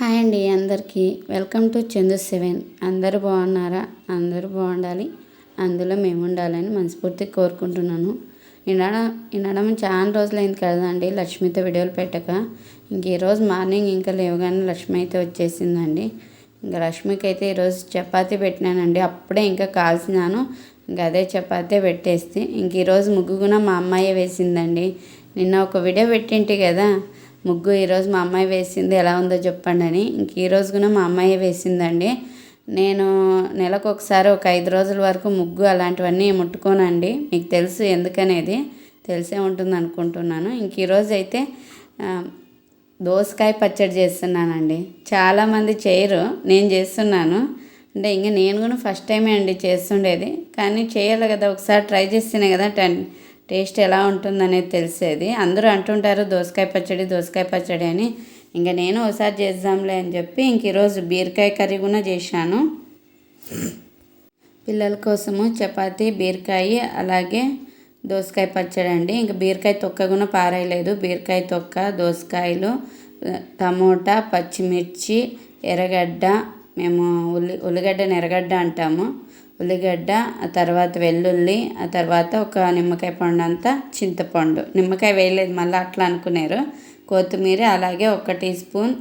Hi అండి అందరికీ. Welcome to Chandu seven. అందరూ బాగున్నారా? అందరూ బాగుండాలి. అందులో మేము ఉండాలని మనస్ఫూర్తి కోరుకుంటున్నాను. వినడం వినడం చాలా రోజులైంది కదండి. లక్ష్మితో వీడియోలు పెట్టక. ఇంక ఈరోజు మార్నింగ్ ఇంకా లేవగానే లక్ష్మి అయితే వచ్చేసిందండి. ఇంకా లక్ష్మికి అయితే ఈరోజు చపాతీ పెట్టినానండి. అప్పుడే ఇంకా కాల్చినాను. ఇంకా అదే చపాతీ పెట్టేస్తే ఇంక ఈరోజు ముగ్గు కూడా మా అమ్మాయి వేసిందండి. నిన్న ఒక వీడియో పెట్టింటి కదా. ముగ్గు ఈరోజు మా అమ్మాయి వేసింది ఎలా ఉందో చెప్పండి అని. ఇంక ఈరోజు కూడా మా అమ్మాయి వేసిందండి. నేను నెలకు ఒకసారి ఒక ఐదు రోజుల వరకు ముగ్గు అలాంటివన్నీ ముట్టుకోనండి. మీకు తెలుసు ఎందుకనేది తెలిసే ఉంటుంది అనుకుంటున్నాను. ఇంక ఈరోజు అయితే దోసకాయ పచ్చడి చేస్తున్నానండి. చాలామంది చేయరు నేను చేస్తున్నాను. అంటే ఇంకా నేను కూడా ఫస్ట్ టైమే అండి చేస్తుండేది. కానీ చేయాలి కదా ఒకసారి ట్రై చేస్తేనే కదా టెన్ టేస్ట్ ఎలా ఉంటుందనేది తెలిసేది. అందరూ అంటుంటారు దోసకాయ పచ్చడి దోసకాయ పచ్చడి అని. ఇంకా నేను ఒకసారి చేద్దాంలే అని చెప్పి ఇంక ఈరోజు బీరకాయ కర్రీ కూడా చేశాను. పిల్లల కోసము చపాతి బీరకాయ అలాగే దోసకాయ పచ్చడి అండి. ఇంకా బీరకాయ తొక్క కూడా పారేయలేదు. బీరకాయ తొక్క దోసకాయలు టమోటా పచ్చిమిర్చి ఎర్రగడ్డ మేము ఉల్లి ఉల్లిగడ్డను ఎర్రగడ్డ అంటాము. ఉల్లిగడ్డ ఆ తర్వాత వెల్లుల్లి ఆ తర్వాత ఒక నిమ్మకాయ పండు అంతా చింతపండు. నిమ్మకాయ వేయలేదు మళ్ళీ అట్లా అనుకున్నారు కొత్తిమీర అలాగే ఒక టీ స్పూన్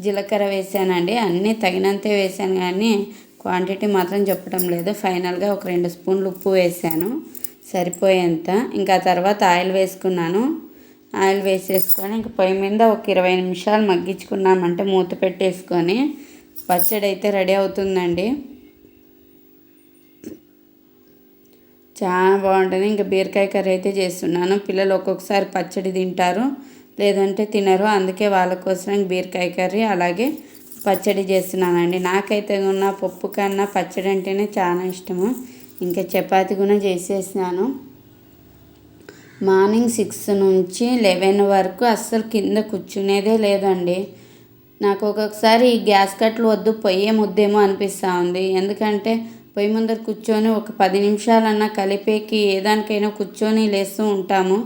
జీలకర్ర వేసానండి. అన్నీ తగినంతే వేసాను కానీ క్వాంటిటీ మాత్రం చెప్పడం లేదు. ఫైనల్గా ఒక రెండు స్పూన్లు ఉప్పు వేసాను. సరిపోయేంత. ఇంకా తర్వాత ఆయిల్ వేసుకున్నాను. ఆయిల్ వేసేసుకొని ఇంక పొయ్యి మీద ఒక ఇరవై నిమిషాలు మగ్గించుకున్నామంటే మూత పెట్టేసుకొని పచ్చడి అయితే రెడీ అవుతుందండి. చాలా బాగుంటుంది. ఇంకా బీరకాయ కర్రీ అయితే చేస్తున్నాను. పిల్లలు ఒక్కొక్కసారి పచ్చడి తింటారు లేదంటే తినరు. అందుకే వాళ్ళ కోసం బీరకాయ కర్రీ అలాగే పచ్చడి చేస్తున్నానండి. నాకైతే ఉన్న పప్పు కన్నా పచ్చడి అంటేనే చాలా ఇష్టము. ఇంకా చపాతి కూడా చేసేసినాను. మార్నింగ్ సిక్స్ నుంచి లెవెన్ వరకు అస్సలు కింద కూర్చునేదే లేదండి. నాకు ఒక్కొక్కసారి ఈ గ్యాస్ కట్లు వద్దు పొయ్యే ముద్దేమో అనిపిస్తూ ఉంది. ఎందుకంటే పొయ్యి ముందర కూర్చొని ఒక పది నిమిషాలన్నా కలిపేకి ఏ దానికైనా కూర్చొని లేస్తూ ఉంటాము.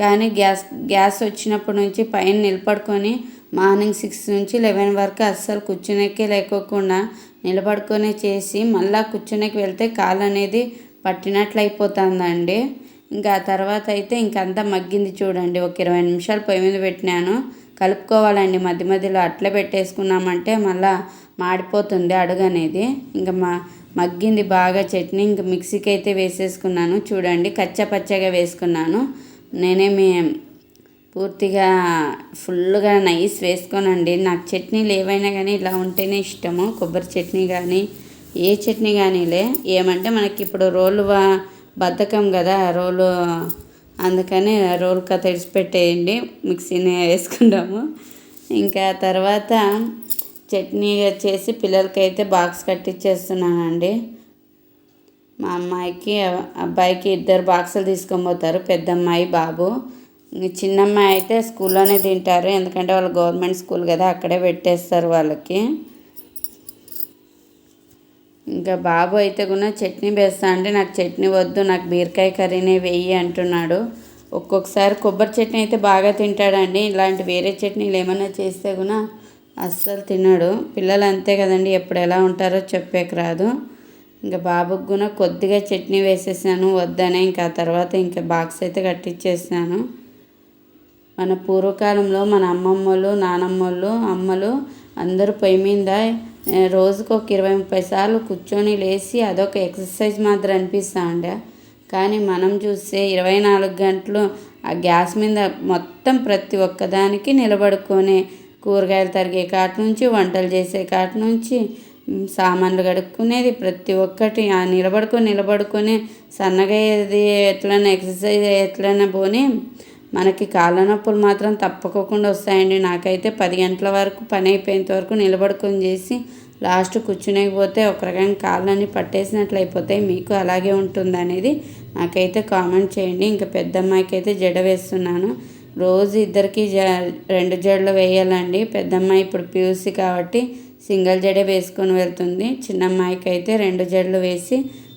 కానీ గ్యాస్ గ్యాస్ వచ్చినప్పటి నుంచి పైన నిలబడుకొని మార్నింగ్ సిక్స్ నుంచి లెవెన్ వరకు అస్సలు కూర్చునేకే లేకోకుండా నిలబడుకొని చేసి మళ్ళా కూర్చునేకి వెళ్తే కాలు అనేది పట్టినట్లు అయిపోతుందండి ఇంకా ఆ తర్వాత అయితే ఇంకంతా మగ్గింది చూడండి. ఒక ఇరవై నిమిషాలు పొయ్యి మీద పెట్టినాను. కలుపుకోవాలండి. మధ్య మధ్యలో అట్లే పెట్టేసుకున్నామంటే మళ్ళా మాడిపోతుంది అడుగు అనేది ఇంకా మా మగ్గింది బాగా చట్నీ. ఇంకా మిక్సీకి అయితే వేసేసుకున్నాను. చూడండి కచ్చా పచ్చగా వేసుకున్నాను. నేనేమి పూర్తిగా ఫుల్గా నైస్ వేసుకోనండి. నాకు చట్నీలు ఏవైనా కానీ ఇలా ఉంటేనే ఇష్టము. కొబ్బరి చట్నీ కానీ ఏ చట్నీ కానీలే ఏమంటే మనకి ఇప్పుడు రోలు బద్ధకం కదా రోలు అందుకని రోల్ కథ పెట్టేయండి మిక్సీని వేసుకుంటాము. ఇంకా తర్వాత చట్నీ చేసి పిల్లలకైతే బాక్స్ కట్టించేస్తున్నానండి మా అమ్మాయికి అబ్బాయికి ఇద్దరు బాక్సులు తీసుకొని పోతారు పెద్ద అమ్మాయి బాబు. చిన్న అమ్మాయి అయితే స్కూల్లోనే తింటారు ఎందుకంటే వాళ్ళు గవర్నమెంట్ స్కూల్ కదా అక్కడే పెట్టేస్తారు వాళ్ళకి. ఇంకా బాబు అయితే కూడా చట్నీ వేస్తా అంటే నాకు చట్నీ వద్దు నాకు బీరకాయ కర్రీనే వెయ్యి అంటున్నాడు. ఒక్కొక్కసారి కొబ్బరి చట్నీ అయితే బాగా తింటాడండి ఇలాంటి వేరే చట్నీలు ఏమైనా చేస్తే కూడా అస్సలు తినడు. పిల్లలు అంతే కదండి ఎప్పుడు ఎలా ఉంటారో చెప్పేకి రాదు. ఇంకా బాబుకి కూడా కొద్దిగా చట్నీ వేసేసాను వద్దనే. ఇంకా ఆ తర్వాత ఇంకా బాక్స్ అయితే కట్టించేసాను మన పూర్వకాలంలో మన అమ్మమ్మలు నానమ్మలు అమ్మలు అందరూ పొయ్యి మీద రోజుకు ఒక ఇరవై ముప్పై సార్లు కూర్చొని లేచి అదొక ఎక్సర్సైజ్ మాత్రం అనిపిస్తా ఉండే. కానీ మనం చూస్తే ఇరవై నాలుగు గంటలు ఆ గ్యాస్ మీద మొత్తం ప్రతి ఒక్కదానికి నిలబడుకొని కూరగాయలు తరిగే కాటి నుంచి వంటలు చేసే కాటి నుంచి సామాన్లు కడుక్కునేది ప్రతి ఒక్కటి. ఆ నిలబడుకొని నిలబడుకొని సన్నగా ఏది ఎట్లైనా ఎక్సర్సైజ్ ఎట్లైనా పోనీ మనకి కాళ్ళ నొప్పులు మాత్రం తప్పకోకుండా వస్తాయండి. నాకైతే పది గంటల వరకు పని అయిపోయేంత వరకు నిలబడుకొని చేసి లాస్ట్ కూర్చునేకపోతే ఒక రకంగా కాళ్ళని పట్టేసినట్లు అయిపోతాయి. మీకు అలాగే ఉంటుంది అనేది నాకైతే కామెంట్ చేయండి. ఇంకా పెద్ద అమ్మాయికి అయితే జడ వేస్తున్నాను. రోజు ఇద్దరికి జ రెండు జడలు వేయాలండి. పెద్దమ్మాయి ఇప్పుడు పీయూసీ కాబట్టి సింగిల్ జడే వేసుకొని వెళ్తుంది. చిన్న అమ్మాయికి అయితే రెండు జడలు వేసి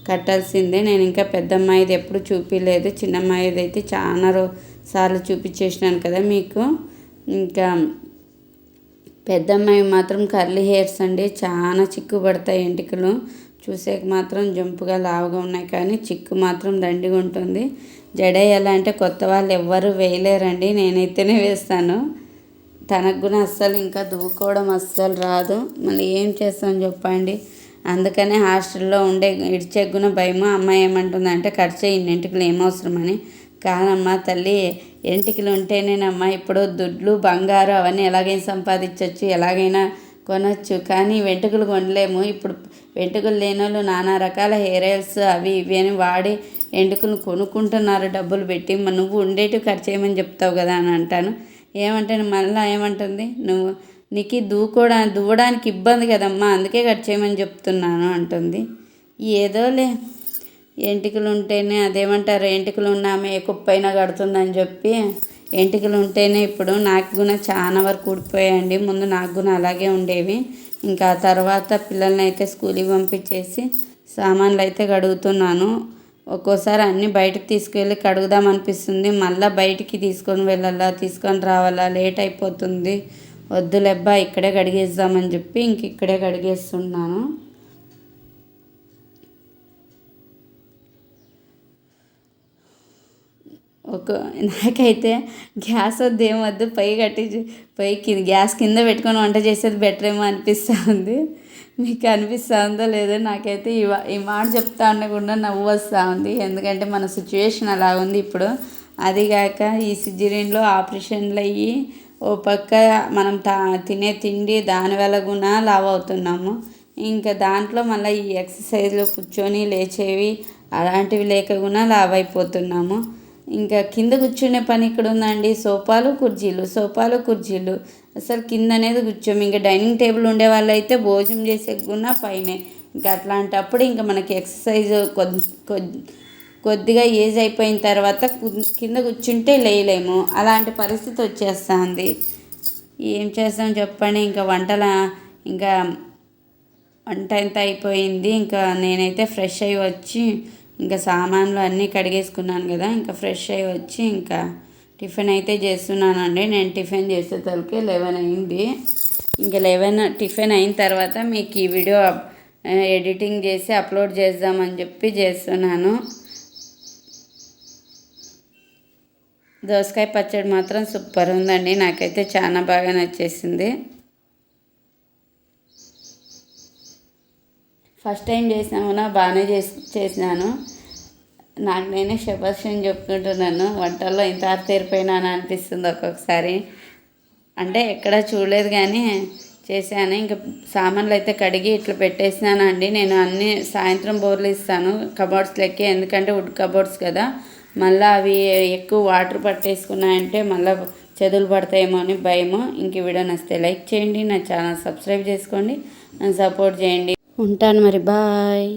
కట్టాల్సిందే. నేను ఇంకా పెద్ద అమ్మాయిది ఎప్పుడు చూపించలేదు చిన్న అమ్మాయిది అయితే చాలా రో సార్లు చూపించేసినాను కదా మీకు. ఇంకా పెద్దమ్మాయి మాత్రం కర్లీ హెయిర్స్ అండి. చాలా చిక్కు పడతాయి ఎంటికలు. చూసేకి మాత్రం జంపుగా లావుగా ఉన్నాయి కానీ చిక్కు మాత్రం దండిగా ఉంటుంది. జడేయాలా అంటే కొత్త వాళ్ళు ఎవ్వరు వేయలేరండి. నేనైతేనే వేస్తాను. తనకు కూడా అస్సలు ఇంకా దువ్వుకోవడం అస్సలు రాదు. మళ్ళీ ఏం చేస్తాం చెప్పండి. అందుకనే హాస్టల్లో ఉండే ఇడిచే గుణ భయము అమ్మాయి ఏమంటుందంటే ఖర్చు ఇన్నింటికి ఏమవసరమని కాదమ్మా తల్లి ఎంటికలు ఉంటేనేనమ్మా ఇప్పుడు దుడ్లు బంగారు అవన్నీ ఎలాగైనా సంపాదించవచ్చు ఎలాగైనా కొనచ్చు. కానీ వెంట్రుకలు కొనలేము. ఇప్పుడు వెంట్రుకలు లేని వాళ్ళు నానా రకాల హెయిర్ ఆయిల్స్ అవి ఇవి అని వాడి ఎంటుకలు కొనుక్కుంటున్నారు డబ్బులు పెట్టి? మరి నువ్వు ఉండేటివి ఖర్చు చేయమని చెప్తావు కదా అని అంటాను. ఏమంటే మళ్ళీ ఏమంటుంది? నువ్వు నీకు దూకోడా దువ్వడానికి ఇబ్బంది కదమ్మా అందుకే కట్ చేయమని చెప్తున్నాను అంటుంది. ఏదోలే. ఎంటికలు ఉంటేనే అదేమంటారు ఎంటికలు ఉన్నామే కుప్పైనా కడుతుందని చెప్పి ఎంటికలు ఉంటేనే ఇప్పుడు నాకు కూడా చాలా వరకు ఊడిపోయాయండి. ముందు నాకు కూడా అలాగే ఉండేవి. ఇంకా తర్వాత పిల్లల్ని అయితే స్కూల్కి పంపించేసి సామాన్లు అయితే కడుగుతున్నాను. ఒక్కోసారి అన్నీ బయటకు తీసుకెళ్ళి కడుగుదాం అనిపిస్తుంది. మళ్ళీ బయటికి తీసుకొని వెళ్ళాలా తీసుకొని రావాలా లేట్ అయిపోతుంది. వద్దులేబ్బా ఇక్కడే కడిగేద్దామని చెప్పి ఇంక ఇక్కడే కడిగేస్తున్నాను. ఒక నాకైతే గ్యాస్ వద్దు ఏం వద్దు పై కట్టి పై కింద గ్యాస్ కింద పెట్టుకొని వంట చేసేది బెటర్ ఏమో అనిపిస్తూ ఉంది మీకు అనిపిస్తూ ఉందో లేదో నాకైతే ఈ ఈ మాట చెప్తా ఉండకుండా నవ్వు వస్తూ ఉంది ఎందుకంటే మన సిచ్యువేషన్ అలా ఉంది ఇప్పుడు. అదిగాక ఈ సిజరీన్లో ఆపరేషన్లు అయ్యి ఓ పక్క మనం తా తినే తిండి దానివల్ల కూడా లావ్ అవుతున్నాము ఇంకా దాంట్లో మళ్ళీ ఈ ఎక్సర్సైజ్లో కూర్చొని లేచేవి అలాంటివి లేక కూడా లావ్ అయిపోతున్నాము ఇంకా కింద కూర్చునే పని ఇక్కడ ఉందండి. సోఫాలు కుర్చీలు సోఫాలు కుర్చీలు. అసలు కింద అనేది కూర్చోము ఇంకా డైనింగ్ టేబుల్ ఉండే వాళ్ళు అయితే భోజనం చేసే కూడా పైనే. ఇంకా అట్లాంటప్పుడు ఇంకా మనకి ఎక్సర్సైజ్ కొద్ది కొద్దిగా ఏజ్ అయిపోయిన తర్వాత కింద కూర్చుంటే లేయలేము. అలాంటి పరిస్థితి వచ్చేస్తుంది. ఏం చేస్తాం చెప్పండి. ఇంకా వంటల ఇంకా వంట ఎంత అయిపోయింది. ఇంకా నేనైతే ఫ్రెష్ అయ్యి వచ్చి ఇంకా సామాన్లు అన్నీ కడిగేసుకున్నాను కదా ఇంకా ఫ్రెష్ అయ్యి వచ్చి ఇంకా టిఫిన్ అయితే చేస్తున్నానండి. నేను టిఫిన్ చేసే తలకి లెవెన్ అయింది. ఇంకా లెవెన్ టిఫిన్ అయిన తర్వాత మీకు ఈ వీడియో ఎడిటింగ్ చేసి అప్లోడ్ చేద్దామని చెప్పి చేస్తున్నాను. దోసకాయ పచ్చడి మాత్రం సూపర్ ఉందండి. నాకైతే చాలా బాగా నచ్చేసింది. ఫస్ట్ టైం చేసినా బాగానే చేసి చేసినాను. నాకు నేనే శుభాషం చెప్పుకుంటున్నాను వంటల్లో ఇంత తీరిపోయినాను అనిపిస్తుంది ఒక్కొక్కసారి. అంటే ఎక్కడ చూడలేదు కానీ చేశాను. ఇంకా సామాన్లు అయితే కడిగి ఇట్లా పెట్టేసినాను అండి. నేను అన్ని సాయంత్రం బోర్లు ఇస్తాను కబోర్డ్స్ లెక్కి. ఎందుకంటే వుడ్ కబోర్డ్స్ కదా. మళ్ళీ అవి ఎక్కువ వాటర్ పట్టేసుకున్నాయంటే మళ్ళీ చెదులు పడతాయేమో అని భయము. ఇంక వీడియో నచ్చితే లైక్ చేయండి నా ఛానల్ సబ్స్క్రైబ్ చేసుకోండి. నన్ను సపోర్ట్ చేయండి. ఉంటాను మరి బాయ్.